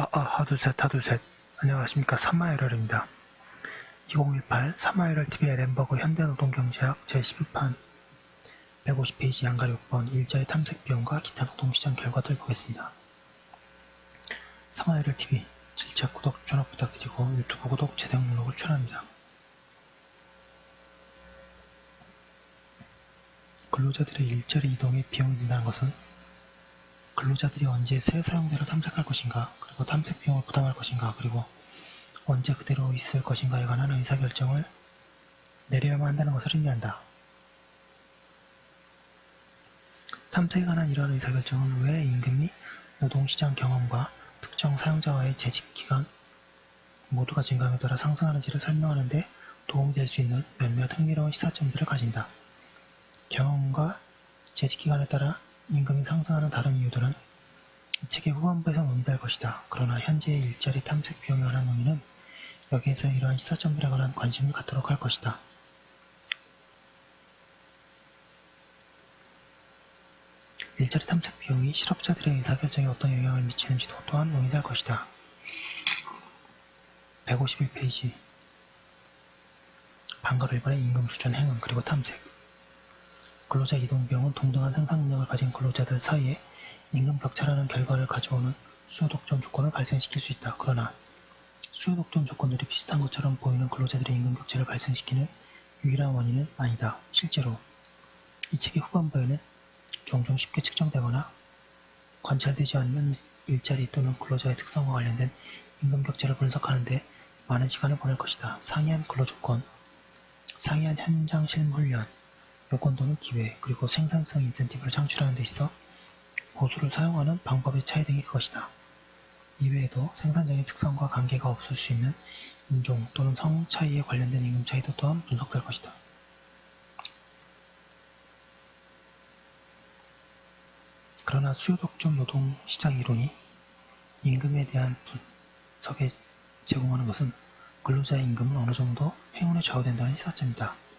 아, 아, 하둘셋, 하둘셋. 안녕하십니까. 삼마이럴입니다. 2018 삼마이럴 TV의 램버그 현대노동경제학 제11판 150페이지 양가리 6번 일자리 탐색 비용과 기타 노동시장 결과들 보겠습니다. 삼마이럴 TV 실제 구독, 전업 부탁드리고 유튜브 구독, 재생 목록을 추천합니다. 근로자들의 일자리 이동에 비용이 든다는 것은 근로자들이 언제 새 사용자를 탐색할 것인가, 그리고 탐색 비용을 부담할 것인가, 그리고 언제 그대로 있을 것인가에 관한 의사결정을 내려야만 한다는 것을 의미한다. 탐색에 관한 이러한 의사결정은 왜 임금 및 노동시장 경험과 특정 사용자와의 재직기간 모두가 증감에 따라 상승하는지를 설명하는데 도움이 될 수 있는 몇몇 흥미로운 시사점들을 가진다. 경험과 재직기간에 따라 임금이 상승하는 다른 이유들은 이 책의 후반부에서 논의될 것이다. 그러나 현재의 일자리 탐색 비용에 관한 논의는 여기에서 이러한 시사점들에 관한 관심을 갖도록 할 것이다. 일자리 탐색 비용이 실업자들의 의사결정에 어떤 영향을 미치는지도 또한 논의될 것이다. 151페이지 방가로 일반의 임금 수준 행운 그리고 탐색 근로자 이동 비용은 동등한 생산 능력을 가진 근로자들 사이에 임금 격차라는 결과를 가져오는 수요 독점 조건을 발생시킬 수 있다. 그러나 수요 독점 조건들이 비슷한 것처럼 보이는 근로자들의 임금 격차를 발생시키는 유일한 원인은 아니다. 실제로 이 책의 후반부에는 종종 쉽게 측정되거나 관찰되지 않는 일자리 또는 근로자의 특성과 관련된 임금 격차를 분석하는데 많은 시간을 보낼 것이다. 상이한 근로 조건, 상이한 현장 실무 훈련, 요건 또는 기회, 그리고 생산성 인센티브를 창출하는 데 있어 보수를 사용하는 방법의 차이 등이 그것이다. 이외에도 생산적인 특성과 관계가 없을 수 있는 인종 또는 성 차이에 관련된 임금 차이도 또한 분석될 것이다. 그러나 수요 독점 노동 시장 이론이 임금에 대한 분석에 제공하는 것은 근로자의 임금은 어느 정도 행운에 좌우된다는 시사점이다.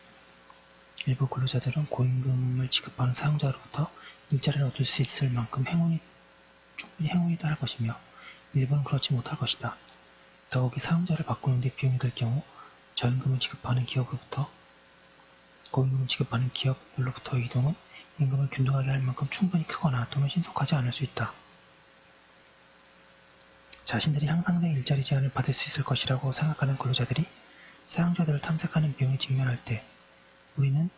일부 근로자들은 고임금을 지급하는 사용자로부터 일자리를 얻을 수 있을 만큼 행운이 충분히 행운이다 할 것이며 일부는 그렇지 못할 것이다. 더욱이 사용자를 바꾸는 데 비용이 들 경우 저임금을 지급하는 기업으로부터 고임금을 지급하는 기업별로부터의 이동은 임금을 균등하게 할 만큼 충분히 크거나 또는 신속하지 않을 수 있다. 자신들이 향상된 일자리 제한을 받을 수 있을 것이라고 생각하는 근로자들이 사용자들을 탐색하는 비용에 직면할 때 우리는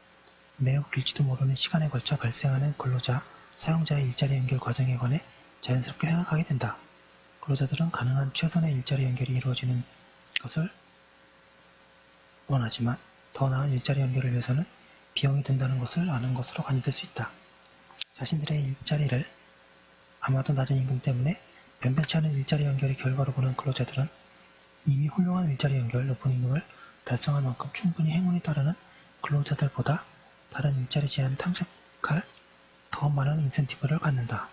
매우 길지도 모르는 시간에 걸쳐 발생하는 근로자, 사용자의 일자리 연결 과정에 관해 자연스럽게 생각하게 된다. 근로자들은 가능한 최선의 일자리 연결이 이루어지는 것을 원하지만 더 나은 일자리 연결을 위해서는 비용이 든다는 것을 아는 것으로 간주될 수 있다. 자신들의 일자리를 아마도 낮은 임금 때문에 변변치 않은 일자리 연결의 결과로 보는 근로자들은 이미 훌륭한 일자리 연결, 높은 임금을 달성할 만큼 충분히 행운이 따르는 근로자들보다 다른 일자리 제한을 탐색할 더 많은 인센티브를 갖는다.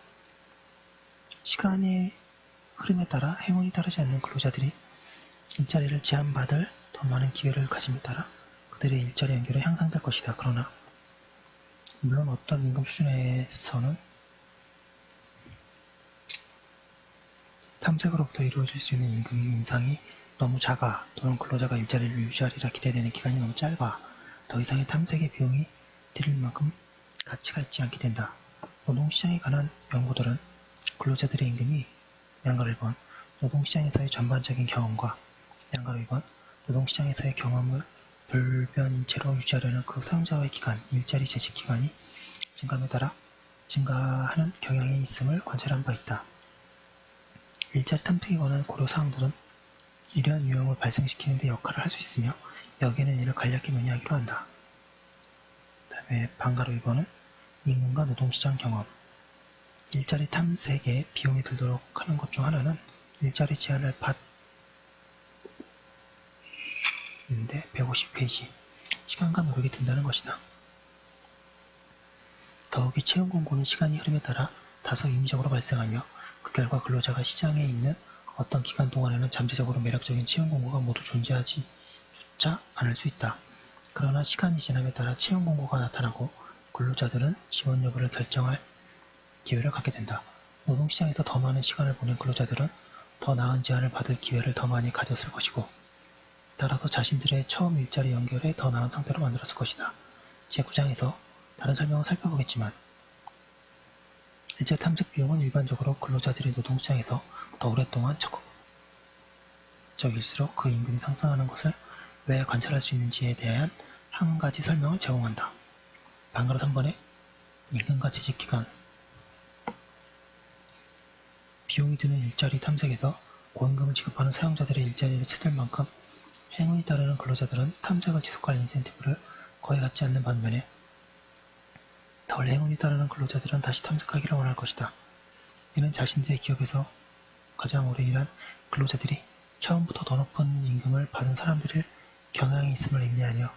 시간의 흐름에 따라 행운이 따르지 않는 근로자들이 일자리를 제한받을 더 많은 기회를 가짐에 따라 그들의 일자리 연결이 향상될 것이다. 그러나 물론 어떤 임금 수준에서는 탐색으로부터 이루어질 수 있는 임금 인상이 너무 작아 또는 근로자가 일자리를 유지하리라 기대되는 기간이 너무 짧아 더 이상의 탐색의 비용이 들일 만큼 가치가 있지 않게 된다. 노동시장에 관한 연구들은 근로자들의 임금이 양가로 1번 노동시장에서의 전반적인 경험과 양가로 2번 노동시장에서의 경험을 불변인 채로 유지하려는 그 사용자와의 기간, 일자리 재직 기간이 증감에 따라 증가하는 경향이 있음을 관찰한 바 있다. 일자리 탐색에 관한 고려 사항들은 이러한 유형을 발생시키는 데 역할을 할 수 있으며 여기에는 이를 간략히 논의하기로 한다. 다음에 방가로 2번은 임금과 노동시장 경험 일자리 탐색에 비용이 들도록 하는 것 중 하나는 일자리 제한을 받는데 150페이지 시간과 노력이 든다는 것이다. 더욱이 채용 공고는 시간이 흐름에 따라 다소 임의적으로 발생하며 그 결과 근로자가 시장에 있는 어떤 기간 동안에는 잠재적으로 매력적인 채용 공고가 모두 존재하지 조차 않을 수 있다. 그러나 시간이 지남에 따라 채용 공고가 나타나고 근로자들은 지원 여부를 결정할 기회를 갖게 된다. 노동시장에서 더 많은 시간을 보낸 근로자들은 더 나은 제안을 받을 기회를 더 많이 가졌을 것이고 따라서 자신들의 처음 일자리 연결에 더 나은 상태로 만들었을 것이다. 제 9장에서 다른 설명을 살펴보겠지만 일자리 탐색 비용은 일반적으로 근로자들의 노동시장에서 더 오랫동안 적극적일수록 그 임금이 상승하는 것을 왜 관찰할 수 있는지에 대한 한 가지 설명을 제공한다. 방가로 3번에 임금과 재직기간 비용이 드는 일자리 탐색에서 고임금을 지급하는 사용자들의 일자리를 찾을 만큼 행운이 따르는 근로자들은 탐색을 지속할 인센티브를 거의 갖지 않는 반면에 덜 행운이 따르는 근로자들은 다시 탐색하기를 원할 것이다. 이는 자신들의 기업에서 가장 오래 일한 근로자들이 처음부터 더 높은 임금을 받은 사람들의 경향이 있음을 의미하며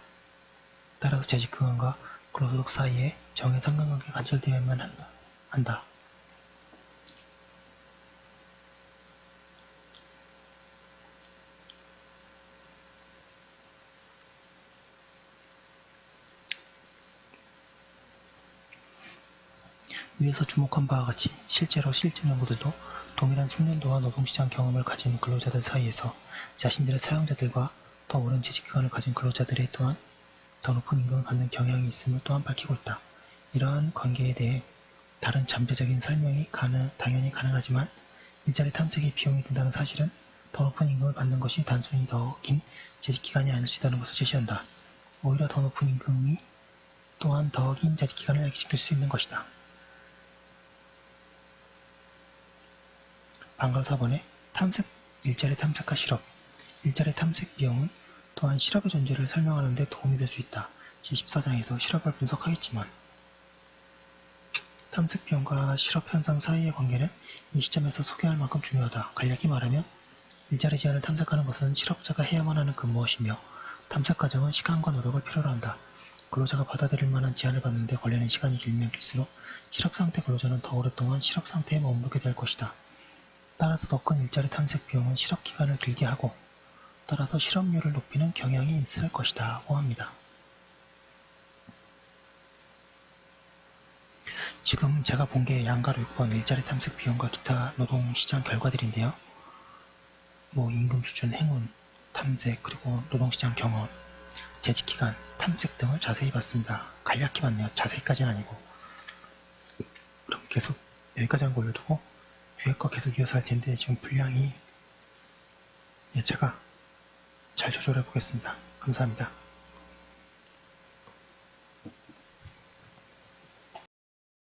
따라서 재직 기간과 근로소득 사이에 정의 상관관계가 간절되어야만 한다. 한다. 위에서 주목한 바와 같이 실제로 실증 연구들도 동일한 숙련도와 노동시장 경험을 가진 근로자들 사이에서 자신들의 사용자들과 더 오랜 재직기간을 가진 근로자들의 또한 더 높은 임금을 받는 경향이 있음을 또한 밝히고 있다. 이러한 관계에 대해 다른 잠재적인 설명이 가능, 당연히 가능하지만 일자리 탐색에 비용이 든다는 사실은 더 높은 임금을 받는 것이 단순히 더 긴 재직기간이 아닐 수 있다는 것을 제시한다. 오히려 더 높은 임금이 또한 더 긴 재직기간을 야기시킬 수 있는 것이다. 방금 4번에 탐색, 일자리 탐색과 실업, 일자리 탐색 비용은 또한 실업의 존재를 설명하는 데 도움이 될 수 있다. 제14장에서 실업을 분석하겠지만 탐색 비용과 실업 현상 사이의 관계는 이 시점에서 소개할 만큼 중요하다. 간략히 말하면 일자리 제한을 탐색하는 것은 실업자가 해야만 하는 근무엇이며 탐색 과정은 시간과 노력을 필요로 한다. 근로자가 받아들일 만한 제한을 받는데 걸리는 시간이 길면 길수록 실업 상태 근로자는 더 오랫동안 실업 상태에 머무르게 될 것이다. 따라서 더 큰 일자리 탐색 비용은 실업 기간을 길게 하고 따라서 실업률을 높이는 경향이 있을 것이다고 합니다. 지금 제가 본 게 양가로 6번 일자리 탐색 비용과 기타 노동시장 결과들인데요. 뭐 임금 수준, 행운, 탐색, 그리고 노동시장 경험, 재직기간, 탐색 등을 자세히 봤습니다. 간략히 봤네요. 자세히까지는 아니고. 그럼 계속 여기까지 한거 올려두고 거 계속 이어서 할 텐데 지금 분량이 예, 제가 잘 조절해 보겠습니다. 감사합니다.